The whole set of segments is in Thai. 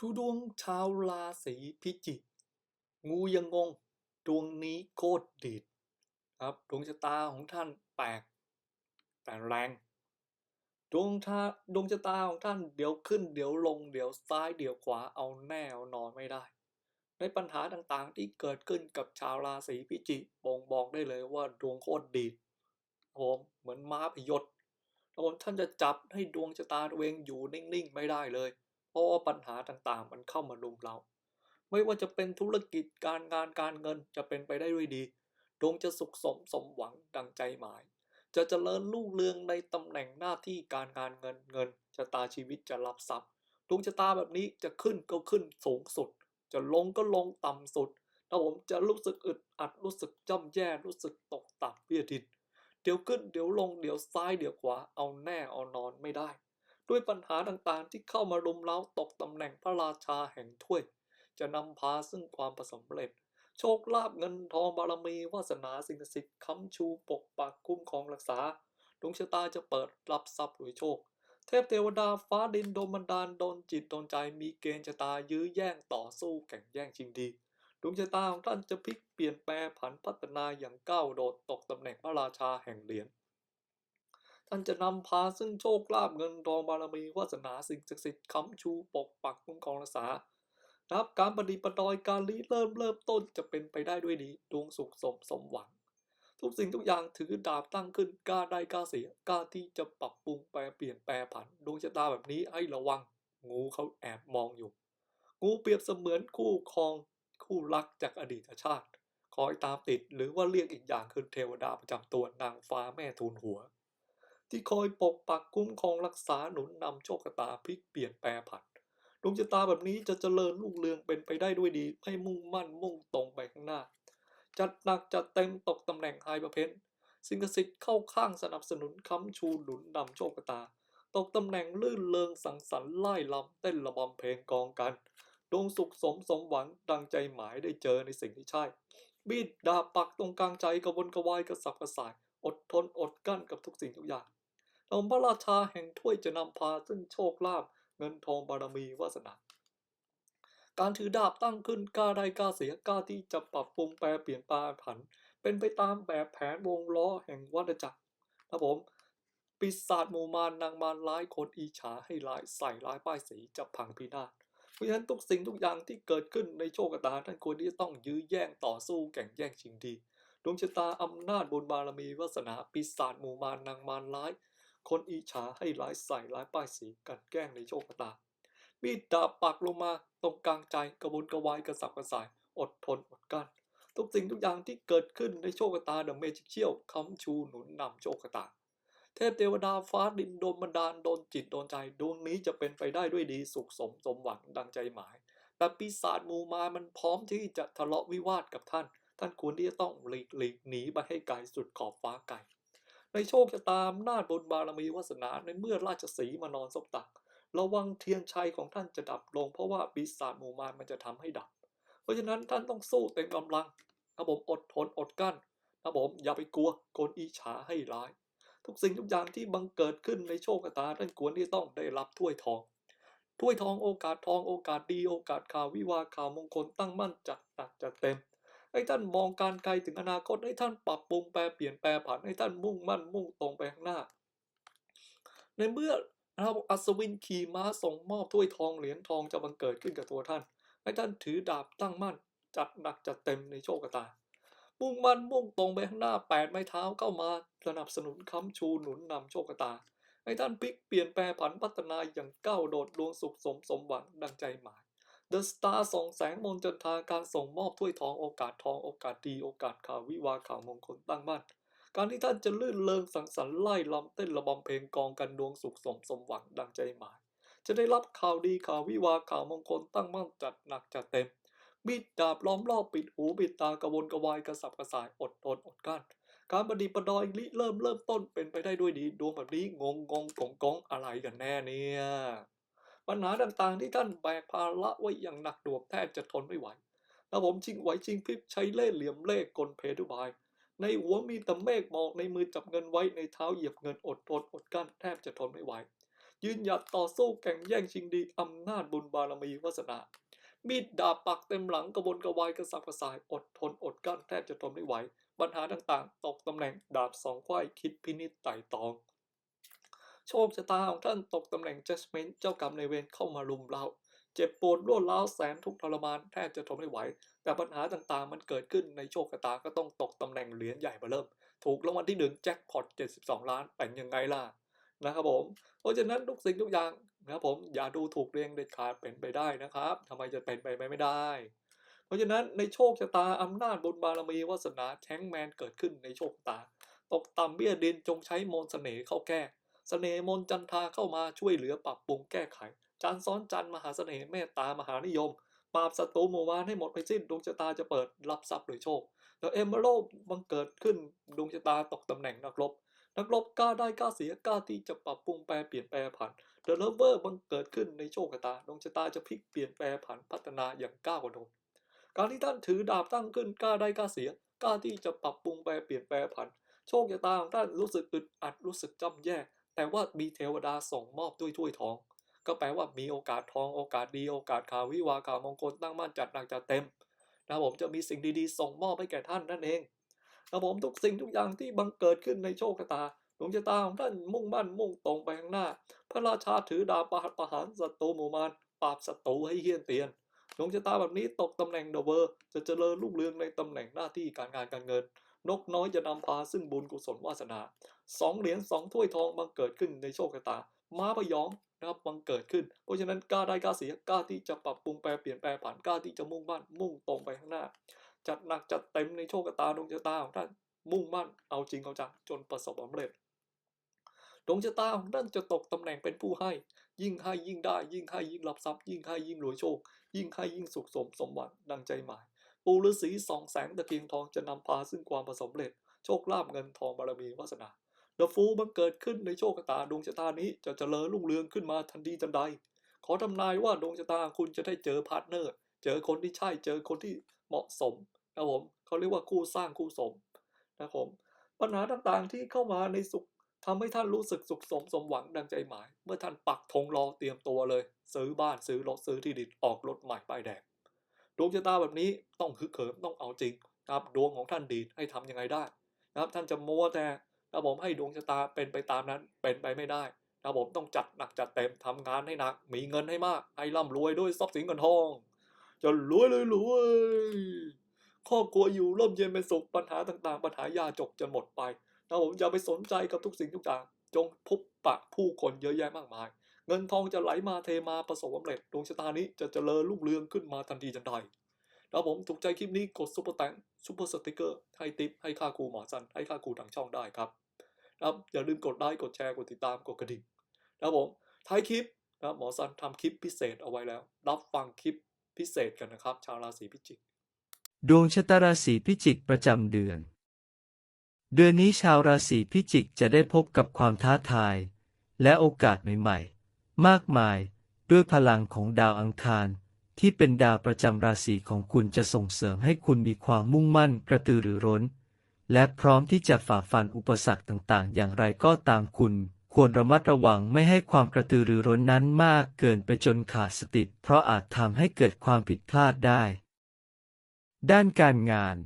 ทุดวงชาวราศีพิจิก งูยังงง ดวงนี้โคตรดีดครับดวงชะตาของท่านแปลกแต่แรง ดวงชาดวงชะตาของท่านเดี๋ยวขึ้น เดี๋ยวลง เดี๋ยวซ้ายเดี๋ยวขวาเอาแน่เอานอนไม่ได้ ในปัญหาต่างๆที่เกิดขึ้นกับชาวราศีพิจิกบ่งบอกได้เลยว่าดวงโคตรดีดผมเหมือนม้าพยศผมท่านจะจับให้ดวงชะตาตัวเองอยู่นิ่งๆไม่ได้เลย ราะว่าปัญหาต่างๆ มันเข้ามาลุมเรา ไม่ว่าจะเป็นธุรกิจการงานการเงินจะเป็นไปได้ด้วยดี ดวงจะสุขสมสมหวังดังใจหมาย จะเจริญรุ่งเรืองในตำแหน่งหน้าที่การงานเงินเงินชะตาชีวิตจะรับทรัพย์ ดวงชะตาแบบนี้จะขึ้นก็ขึ้นสูงสุด จะลงก็ลงต่ำสุดถ้าผมจะรู้สึกอึดอัดรู้สึกจ้ำแย่รู้สึกตกต่ำเบี้ยดินเดี๋ยวขึ้นเดี๋ยวลงเดี๋ยวซ้ายเดี๋ยวขวาเอาแน่เอานอนไม่ได้ ด้วยปัญหาต่างๆที่เข้ามารุมเร้าตกตำแหน่งพระราชาแห่งถ้วย จะนำพาซึ่งความประสำเร็จ โชคลาภเงินทองบารมีวาสนาสิ่งศักดิ์สิทธิ์ค้ำชูปกปักคุ้มครองรักษาดวงชะตาจะเปิดรับทรัพย์รวยโชค เทพเทวดาฟ้าดินโดนบันดาลโดนจิตโดนใจมีเกณฑ์ชะตายื้อแย่งต่อสู้แข่งแย่งชิงดีดวงชะตาของท่านจะพลิกเปลี่ยนแปลงผันพัฒนาอย่างก้าวโดดตกตำแหน่งพระราชาแห่งเหรียญ ท่านจะนำพาซึ่งโชคลาภเงินทองบารมีวาสนาสิ่งศักดิ์สิทธิ์ค้ำชูปกปักคุ้มครองรักษานับการปฏิปดอยการริเริ่มเริ่มต้นจะเป็นไปได้ด้วยดีดวงสุขสมสมหวัง ทุกสิ่งทุกอย่างถือดาบตั้งขึ้นกล้าได้กล้าเสียกล้าที่จะปรับปรุงแปลเปลี่ยนแปลผันดวงชะตาแบบนี้ให้ระวัง งูเขาแอบมองอยู่ งูเปรียบเสมือนคู่ครองคู่รักจากอดีตชาติ คอยตามติดหรือว่าเรียกอีกอย่างคือเทวดาประจำตัวนางฟ้าแม่ทูลหัว ที่คอยปกปักคุ้มครองรักษาหนุนนำโชคตาพลิกเปลี่ยนแปลผันดวงชะตาแบบนี้จะเจริญรุ่งเรืองเป็นไปได้ด้วยดีไม่มุ่งมั่นมุ่งตรงไปข้างหน้า จัดหนักจัดเต็มตกตำแหน่งไฮประเพนสิ่งศักดิ์สิทธิ์เข้าข้างสนับสนุนค้ำชูหนุนนำโชคตา ตกตำแหน่งลื่นเริงสังสรรค์ไล่ลำเต้นระบำเพลงกองกัน ดวงสุขสมสมหวังดังใจหมายได้เจอในสิ่งที่ใช่บีดดาบปักตรงกลางใจกระวนกระวายกระสับกระส่าย อดทนอดกั้นกับทุกสิ่งทุกอย่าง ลมพระราชาแห่งถ้วยจะนำพาซึ่งโชคลาภเงินทองบารมีวาสนา การถือดาบตั้งขึ้นกล้าได้กล้าเสียกล้าที่จะปรับปรุงแปลเปลี่ยนแปลผัน เป็นไปตามแบบแผนวงล้อแห่งวัฏจักรนะผมปีศาจหมู่มารนางมารร้ายคนอีฉาให้ร้ายใส่ร้ายป้ายสีจะพังพินาศเพราะฉะนั้นทุกสิ่งทุกอย่างที่เกิดขึ้นในโชคชะตาท่านควรที่จะต้องยื้อแย่งต่อสู้แข่งแย่งชิงดีดวงชะตาอำนาจบุญบารมีวาสนาปีศาจหมู่มารนางมารร้าย คนอีฉาให้ร้ายใส่ร้ายป้ายสีกันแกล้งในโชคชะตา มีดดาบปักลงมาตรงกลางใจกระวนกระวายกระสับกระส่าย อดทนอดกั้นทุกสิ่งทุกอย่างที่เกิดขึ้นในโชคชะตาเดอะเมจิกเชียลคำชูหนุนนำโชคชะตา เทพเทวดาฟ้าดินโดนบันดาลโดนจิตโดนใจดวงนี้จะเป็นไปได้ด้วยดีสุขสมสมหวังดังใจหมาย แต่ปีศาจมูมามันพร้อมที่จะทะเลาะวิวาทกับท่าน ท่านควรที่จะต้องหลีกหลีกหนีไปให้ไกลสุดขอบฟ้าไกล ในโชคชะตาอำนาจบนบารมีวาสนาในเมื่อราชสีมานอนซบตัก ระวังเทียนชัยของท่านจะดับลง เพราะว่าปีศาจหมู่มารมันจะทำให้ดับ เพราะฉะนั้นท่านต้องสู้เต็มกำลังนะผมอดทนอดกั้นนะผมอย่าไปกลัวโกนอีฉาให้ร้าย ทุกสิ่งทุกอย่างที่บังเกิดขึ้นในโชคชะตาท่านควรที่ต้องได้รับถ้วยทองถ้วยทองโอกาสทองโอกาสดีโอกาสข่าววิวาข่าวมงคลตั้งมั่นจัดหนักจัดเต็ม ให้ท่านมองการไกลถึงอนาคตให้ท่านปรับปรุงแปลเปลี่ยนแปลผันให้ท่านมุ่งมั่นมุ่งตรงไปข้างหน้า ในเมื่อนะครับอัศวินขี่ม้าส่งมอบถ้วยทองเหรียญทองจะบังเกิดขึ้นกับตัวท่าน ให้ท่านถือดาบตั้งมั่น จัดหนักจัดเต็มในโชคชะตา มุ่งมั่นมุ่งตรงไปข้างหน้าแปดไม้เท้าเข้ามาสนับสนุนค้ำชูหนุนนำโชคชะตา ให้ท่านพลิกเปลี่ยนแปลผันพัฒนาอย่างก้าวโดดดวงสุขสมสมหวังดังใจหมาย เดอะสตาร์ส่องแสงมนต์จันทราการส่งมอบถ้วยทองโอกาสทองโอกาสดีโอกาสข่าววิวาข่าวมงคลตั้งมั่นการที่ท่านจะลื่นเริงสังสรรค์ไล่ลำเต้นระบำเพลงกองกันดวงสุขสมสมหวังดังใจหมาย จะได้รับข่าวดีข่าววิวาข่าวมงคลตั้งมั่นจัดหนักจัดเต็มมีดดาบล้อมรอบปิดหูปิดตากระวนกระวายกระสับกระส่ายอดทนอดกั้นการประดิประดอยริเริ่มเริ่มต้นเป็นไปได้ด้วยดีดวงแบบนี้งงงงกงกงอะไรกันแน่เนี่ย ปัญหาต่างๆ ที่ท่านแบกภาระไว้อย่างหนักหน่วงแทบจะทนไม่ไหวแล้วผมชิงไหวชิงพริบใช้เล่ห์เหลี่ยมเล่กลเพทุบาย ในหัวมีแต่เมฆหมอกในมือจับเงินไว้ในเท้าเหยียบเงินอดทนอดกั้นแทบจะทนไม่ไหว ยืนหยัดต่อสู้แข่งแย่งชิงดีอำนาจบุญบารมีวาสนามีดดาบปักเต็มหลังกระบนกระวายกระสับกระส่ายอดทนอดกั้นแทบจะทนไม่ไหว ปัญหาต่างๆ ตกตำแหน่งดาบสองไขว้คิดพินิจไต่ตอง โชคชะตาของท่านตกตำแหน่ง judgment เจ้ากรรมในเวรเข้ามาลุมเราเจ็บปวดรวดร้าวแสนทุกทรมานแทบจะทนไม่ไหว แต่ปัญหาต่างๆ มันเกิดขึ้นในโชคชะตาก็ต้องตกตำแหน่งเหรียญใหญ่มาเริ่ม ถูกรางวัลที่หนึ่งแจ็คพอต72 ล้านเป็นยังไงล่ะนะครับผม เพราะฉะนั้นทุกสิ่งทุกอย่างนะครับผมอย่าดูถูกเรียงเด็ดขาดเป็นไปได้นะครับทำไมจะเป็นไปไม่ได้ เพราะฉะนั้นในโชคชะตาอำนาจบุญบารมีวาสนาแท้งแมนเกิดขึ้นในโชคชะตา ตกต่ำเบี้ยดินจงใช้มนต์เสน่ห์เข้าแก้ สน่ห์มนจันทาเข้ามาช่วยเหลือปรับปรุงแก้ไขจันทร์ซ้อนจันทร์มหาเสน่ห์เมตตามหานิยม ปราบศัตรูหมู่มารให้หมดไปสิ้นดวงชะตาจะเปิดรับทรัพย์โดยโชคแล้วเอมเบโรบังเกิดขึ้นดวงชะตาตกตำแหน่งนักรบ นักรบกล้าได้กล้าเสียกล้าที่จะปรับปรุงแปลเปลี่ยนแปลผันเดอะเลเวอร์บังเกิดขึ้นในโชคชะตาดวงชะตาจะพลิกเปลี่ยนแปลผันพัฒนาอย่างก้าวกระโดดการที่ท่านถือดาบตั้งขึ้นกล้าได้กล้าเสียกล้าที่จะปรับปรุงแปลเปลี่ยนแปลผันโชคชะตาของท่านรู้สึกอึดอัดรู้สึกจำแย่ แต่ว่ามีเทวดาส่งมอบด้วยถ้วยทอง ก็แปลว่ามีโอกาสทองโอกาสดี โอกาสข่าววิวาข่าวมงคลตั้งมั่นจัดหนักจัดเต็มนะผมจะมีสิ่งดีๆ ส่งมอบให้แก่ท่านนั่นเองนะผมทุกสิ่งทุกอย่างที่บังเกิดขึ้นในโชคชะตาดวงชะตาของท่านมุ่งมั่นมุ่งตรงไปข้างหน้า พระราชาถือดาบประหัตประหารศัตรูหมู่มารปราบศัตรูให้เฮี้ยนเตียนดวงชะตาแบบนี้ตกตำแหน่งเดอะเวอร์จะเจริญรุ่งเรืองในตำแหน่งหน้าที่การงานการเงิน นกน้อยจะนำพาซึ่งบุญกุศลวาสนาสองเหรียญสองถ้วยทองบังเกิดขึ้นในโชคชะตา ม้าพยองนะครับบังเกิดขึ้น เพราะฉะนั้นกล้าได้กล้าเสียกล้าที่จะปรับปรุงแปลเปลี่ยนแปลผ่านกล้าที่จะมุ่งมั่นมุ่งตรงไปข้างหน้า จัดหนักจัดเต็มในโชคชะตาดวงชะตาของท่านมุ่งมั่นเอาจริงเอาจังจนประสบความสำเร็จดวงชะตาของท่านจะตกตำแหน่งเป็นผู้ให้ ยิ่งให้ยิ่งได้ ยิ่งให้ยิ่งรับทรัพย์ ยิ่งให้ยิ่งรวยโชค ยิ่งให้ยิ่งสุขสมสมหวังดังใจหมาย ปูฤาษีสองแสงตะเกียงทองจะนำพาซึ่งความประสบเร็จ โชคลาภเงินทองบารมีวาสนาเดฟูบังเกิดขึ้นในโชคชะตาดวงชะตานี้จะเจริญรุ่งเรืองขึ้นมาทันทีทันใด ขอทำนายว่าดวงชะตาคุณจะได้เจอพาร์ทเนอร์ เจอคนที่ใช่เจอคนที่เหมาะสมนะผมเขาเรียกว่าคู่สร้างคู่สมนะครับผมปัญหาต่างๆที่เข้ามาในสุขทำให้ท่านรู้สึกสุขสมสมหวังดังใจหมาย เมื่อท่านปักธงรอเตรียมตัวเลย ซื้อบ้านซื้อรถซื้อที่ดินออกรถใหม่ป้ายแดง ดวงชะตาแบบนี้ต้องฮึกเหิมต้องเอาจริงนะครับดวงของท่านดีให้ทำยังไงได้นะครับท่านจะมัวแต่ครับผมให้ดวงชะตาเป็นไปตามนั้นเป็นไปไม่ได้นะครับผมต้องจัดหนักจัดเต็มทำงานให้หนัก มีเงินให้มากให้ร่ำรวยด้วยทรัพย์สินเงินทองจะรวยเลยรวยครอบครัวอยู่ร่มเย็นเป็นสุขปัญหาต่างๆ ปัญหายาจกจะหมดไปนะผมอย่าไปสนใจกับทุกสิ่งทุกอย่าง จงพบปะผู้คนเยอะแยะมากมาย เงินทองจะไหลมาเทมาประสบความสำเร็จดวงชะตานี้จะเจริญรุ่งเรืองขึ้นมาทันทีทันใดนะผมถูกใจคลิปนี้กดซุปเปอร์แตงซุปเปอร์สติกเกอร์ให้ติปให้ค่าครูหมอสันให้ค่าครูทางช่องได้ครับนะครับอย่าลืมกดไลค์กดแชร์กดติดตามกดกระดิ่งนะครับผมท้ายคลิปนะหมอสันทำคลิปพิเศษเอาไว้แล้ว รับฟังคลิปพิเศษกันนะครับ ชาวราศีพิจิก ดวงชะตาราศีพิจิกประจำเดือน เดือนนี้ชาวราศีพิจิกจะได้พบกับความท้าทาย และโอกาสใหม่ๆ มากมาย ด้วยพลังของดาวอังคาร ที่เป็นดาวประจำราศีของคุณจะส่งเสริมให้คุณมีความมุ่งมั่นกระตือรือร้น และพร้อมที่จะฝ่าฟันอุปสรรคต่างๆ อย่างไรก็ตามคุณ ควรระมัดระวังไม่ให้ความกระตือรือร้นนั้นมากเกินไปจนขาดสติ เพราะอาจทำให้เกิดความผิดพลาดได้ ด้านการงาน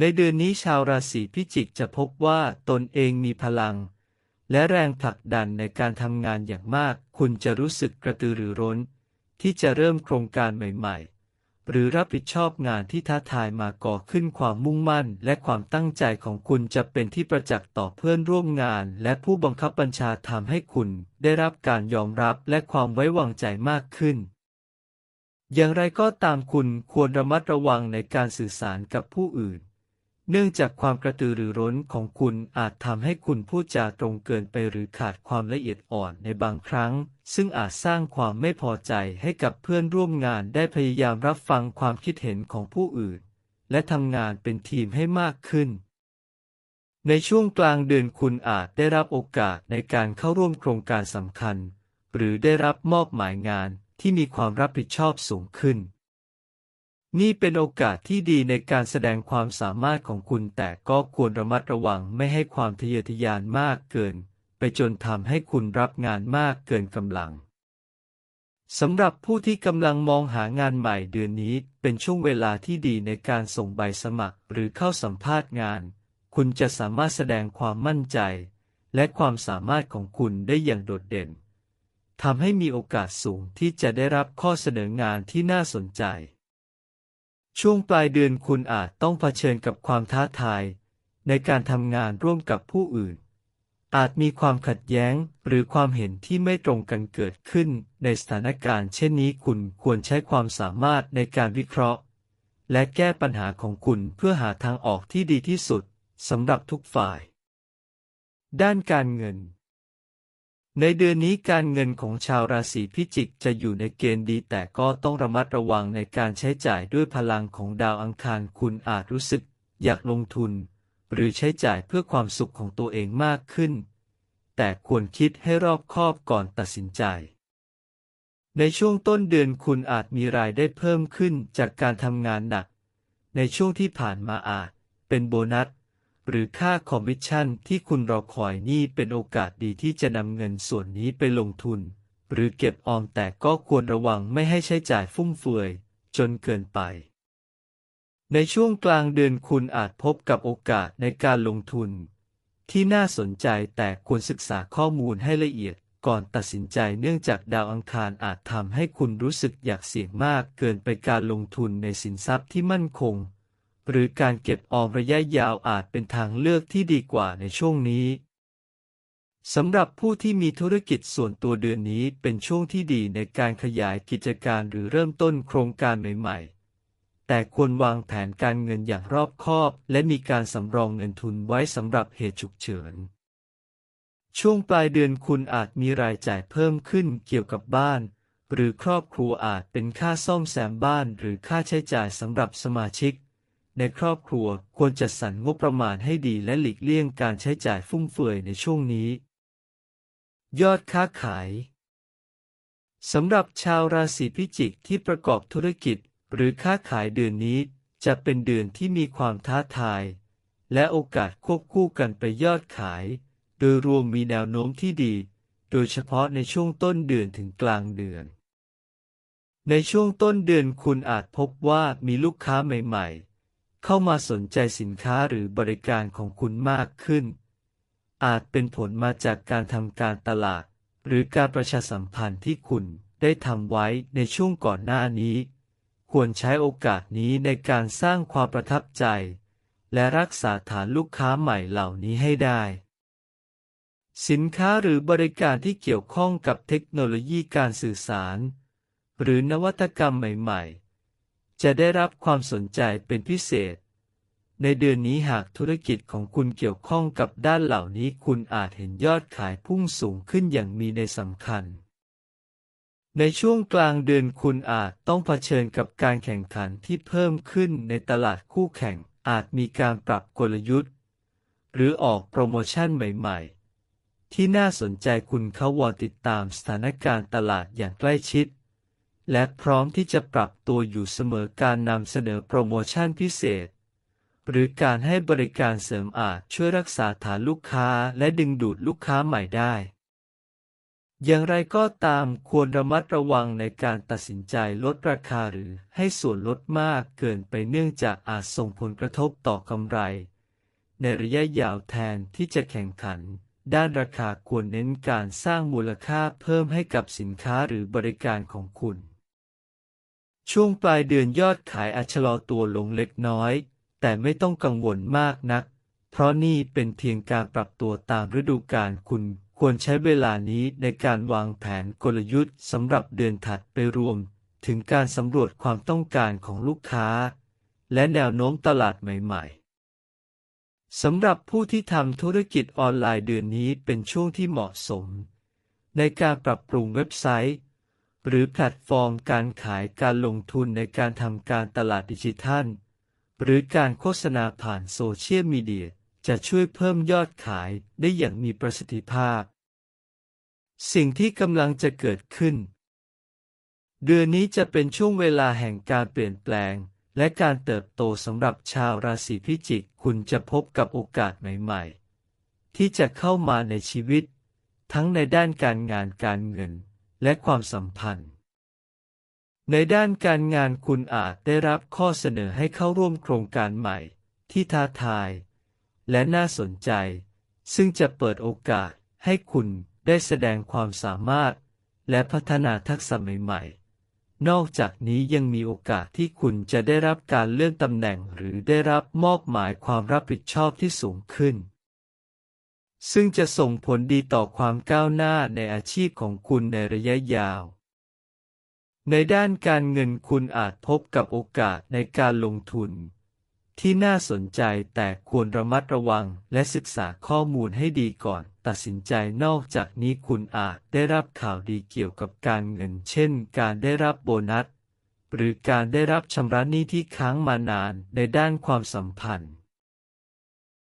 ในเดือนนี้ชาวราศีพิจิกจะพบว่าตนเองมีพลัง และแรงผลักดันในการทำงานอย่างมาก คุณจะรู้สึกกระตือรือร้น ที่จะเริ่มโครงการใหม่ ๆ หรือรับผิดชอบงานที่ท้าทายมาก่อขึ้นความมุ่งมั่น และความตั้งใจของคุณจะเป็นที่ประจักษ์ต่อเพื่อนร่วมงาน และผู้บังคับบัญชาทำให้คุณได้รับการยอมรับและความไว้วางใจมากขึ้น อย่างไรก็ตามคุณควรระมัดระวังในการสื่อสารกับผู้อื่น เนื่องจากความกระตือรือร้นของคุณอาจทำให้คุณพูดจาตรงเกินไปหรือขาดความละเอียดอ่อนในบางครั้ง ซึ่งอาจสร้างความไม่พอใจให้กับเพื่อนร่วมงานได้พยายามรับฟังความคิดเห็นของผู้อื่น และทำงานเป็นทีมให้มากขึ้น ในช่วงกลางเดือนคุณอาจได้รับโอกาสในการเข้าร่วมโครงการสำคัญ หรือได้รับมอบหมายงานที่มีความรับผิดชอบสูงขึ้น นี่เป็นโอกาสที่ดีในการแสดงความสามารถของคุณแต่ก็ควรระมัดระวังไม่ให้ความทะเยอทะยานมากเกิน ไปจนทำให้คุณรับงานมากเกินกำลังสำหรับผู้ที่กำลังมองหางานใหม่เดือนนี้เป็นช่วงเวลาที่ดีในการส่งใบสมัครหรือเข้าสัมภาษณ์งาน คุณจะสามารถแสดงความมั่นใจ และความสามารถของคุณได้อย่างโดดเด่นทำให้มีโอกาสสูงที่จะได้รับข้อเสนองานที่น่าสนใจ ช่วงปลายเดือนคุณอาจต้องเผชิญกับความท้าทาย ในการทำงานร่วมกับผู้อื่น อาจมีความขัดแย้งหรือความเห็นที่ไม่ตรงกันเกิดขึ้น ในสถานการณ์เช่นนี้คุณควรใช้ความสามารถในการวิเคราะห์ และแก้ปัญหาของคุณเพื่อหาทางออกที่ดีที่สุดสำหรับทุกฝ่าย ด้านการเงิน ในเดือนนี้การเงินของชาวราศีพิจิกจะอยู่ในเกณฑ์ดี แต่ก็ต้องระมัดระวังในการใช้จ่ายด้วยพลังของดาวอังคารคุณอาจรู้สึก อยากลงทุน หรือใช้จ่ายเพื่อความสุขของตัวเองมากขึ้น แต่ควรคิดให้รอบคอบก่อนตัดสินใจ ในช่วงต้นเดือนคุณอาจมีรายได้เพิ่มขึ้นจากการทำงานหนัก ในช่วงที่ผ่านมาอาจ เป็นโบนัส หรือค่าคอมมิชชั่นที่คุณรอคอยนี่เป็นโอกาสดีที่จะนำเงินส่วนนี้ไปลงทุน หรือเก็บออมแต่ก็ควรระวังไม่ให้ใช้จ่ายฟุ่มเฟือย จนเกินไป ในช่วงกลางเดือนคุณอาจพบกับโอกาสในการลงทุน ที่น่าสนใจแต่ควรศึกษาข้อมูลให้ละเอียดก่อนตัดสินใจเนื่องจากดาวอังคารอาจทำให้คุณรู้สึกอยากเสี่ยงมากเกินไปการลงทุนในสินทรัพย์ที่มั่นคง หรือการเก็บออมระยะยาวอาจเป็นทางเลือกที่ดีกว่าในช่วงนี้สำหรับผู้ที่มีธุรกิจส่วนตัวเดือนนี้เป็นช่วงที่ดีในการขยายกิจการหรือเริ่มต้นโครงการใหม่ๆ แต่ควรวางแผนการเงินอย่างรอบคอบ และมีการสำรองเงินทุนไว้สำหรับเหตุฉุกเฉิน ช่วงปลายเดือนคุณอาจมีรายจ่ายเพิ่มขึ้นเกี่ยวกับบ้าน หรือครอบครัวอาจเป็นค่าซ่อมแซมบ้านหรือค่าใช้จ่ายสำหรับสมาชิก ในครอบครัวควรจัดสรรงบประมาณให้ดีและหลีกเลี่ยงการใช้จ่ายฟุ่มเฟือยในช่วงนี้ ยอดค้าขายสำหรับชาวราศีพิจิกที่ประกอบธุรกิจหรือค้าขายเดือนนี้ จะเป็นเดือนที่มีความท้าทาย และโอกาสควบคู่กันไปยอดขาย โดยรวมมีแนวโน้มที่ดี โดยเฉพาะในช่วงต้นเดือนถึงกลางเดือน ในช่วงต้นเดือนคุณอาจพบว่ามีลูกค้าใหม่ ๆ เข้ามาสนใจสินค้าหรือบริการของคุณมากขึ้น อาจเป็นผลมาจากการทำการตลาด หรือการประชาสัมพันธ์ที่คุณได้ทำไว้ในช่วงก่อนหน้านี้ ควรใช้โอกาสนี้ในการสร้างความประทับใจ และรักษาฐานลูกค้าใหม่เหล่านี้ให้ได้ สินค้าหรือบริการที่เกี่ยวข้องกับเทคโนโลยีการสื่อสาร หรือนวัตกรรมใหม่ ๆ จะได้รับความสนใจเป็นพิเศษ ในเดือนนี้หากธุรกิจของคุณเกี่ยวข้องกับด้านเหล่านี้คุณอาจเห็นยอดขายพุ่งสูงขึ้นอย่างมีในสำคัญ ในช่วงกลางเดือนคุณอาจต้องเผชิญกับการแข่งขันที่เพิ่มขึ้นในตลาดคู่แข่งอาจมีการปรับกลยุทธ์ หรือออกโปรโมชั่นใหม่ๆ ที่น่าสนใจคุณเข้าวอนติดตามสถานการณ์ตลาดอย่างใกล้ชิด และพร้อมที่จะปรับตัวอยู่เสมอการนำเสนอโปรโมชั่นพิเศษ หรือการให้บริการเสริมอาจช่วยรักษาฐานลูกค้าและดึงดูดลูกค้าใหม่ได้ อย่างไรก็ตามควรระมัดระวังในการตัดสินใจลดราคาหรือให้ส่วนลดมากเกินไปเนื่องจากอาจส่งผลกระทบต่อกำไร ในระยะยาวแทนที่จะแข่งขันด้านราคาควรเน้นการสร้างมูลค่าเพิ่มให้กับสินค้าหรือบริการของคุณ ช่วงปลายเดือนยอดขายอาจชะลอตัวลงเล็กน้อย แต่ไม่ต้องกังวลมากนัก เพราะนี่เป็นเพียงการปรับตัวตามฤดูกาลคุณควรใช้เวลานี้ในการวางแผนกลยุทธ์สำหรับเดือนถัดไปรวม ถึงการสำรวจความต้องการของลูกค้า และแนวโน้มตลาดใหม่ๆสำหรับผู้ที่ทำธุรกิจออนไลน์เดือนนี้เป็นช่วงที่เหมาะสม ในการปรับปรุงเว็บไซต์ หรือแพลตฟอร์มการขายการลงทุนในการทำการตลาดดิจิทัล หรือการโฆษณาผ่านโซเชียลมีเดียจะช่วยเพิ่มยอดขายได้อย่างมีประสิทธิภาพ สิ่งที่กำลังจะเกิดขึ้น เดือนนี้จะเป็นช่วงเวลาแห่งการเปลี่ยนแปลง และการเติบโตสำหรับชาวราศีพิจิก คุณจะพบกับโอกาสใหม่ ๆ ที่จะเข้ามาในชีวิต ทั้งในด้านการงานการเงิน และความสัมพันธ์ ในด้านการงานคุณอาจได้รับข้อเสนอให้เข้าร่วมโครงการใหม่ ที่ท้าทาย และน่าสนใจ ซึ่งจะเปิดโอกาสให้คุณได้แสดงความสามารถ และพัฒนาทักษะใหม่ๆ นอกจากนี้ยังมีโอกาสที่คุณจะได้รับการเลื่อนตำแหน่งหรือได้รับมอบหมายความรับผิดชอบที่สูงขึ้น ซึ่งจะส่งผลดีต่อความก้าวหน้าในอาชีพของคุณในระยะยาว ในด้านการเงินคุณอาจพบกับโอกาสในการลงทุน ที่น่าสนใจแต่ควรระมัดระวังและศึกษาข้อมูลให้ดีก่อนตัดสินใจนอกจากนี้คุณอาจได้รับข่าวดีเกี่ยวกับการเงิน เช่น การได้รับโบนัส หรือการได้รับชำระหนี้ที่ค้างมานานในด้านความสัมพันธ์